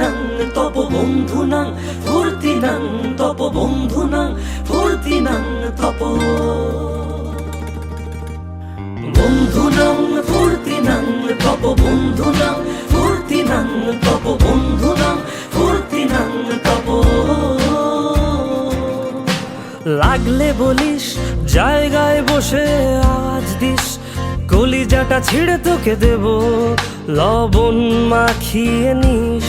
নাং তপ বন্ধু নাং ফুর্তি নাং তপ। বন্ধু নাং ফুর্তি নাং তপ বন্ধু নাং ফুর্তি নাং তপ। বন্ধু নাং ফুর্তি নাং তপ বন্ধু নাং ফুর্তি নাং তপ লাগলে বলিস, জায়গায় বসে আওয়াজ দিস, কলিজাটা ছিঁড়ে তোকে দেব, লবণ মাখিয়ে নিস।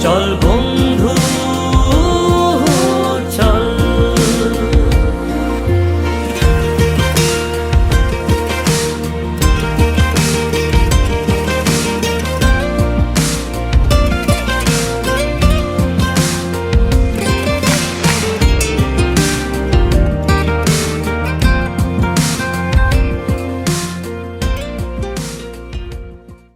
চলব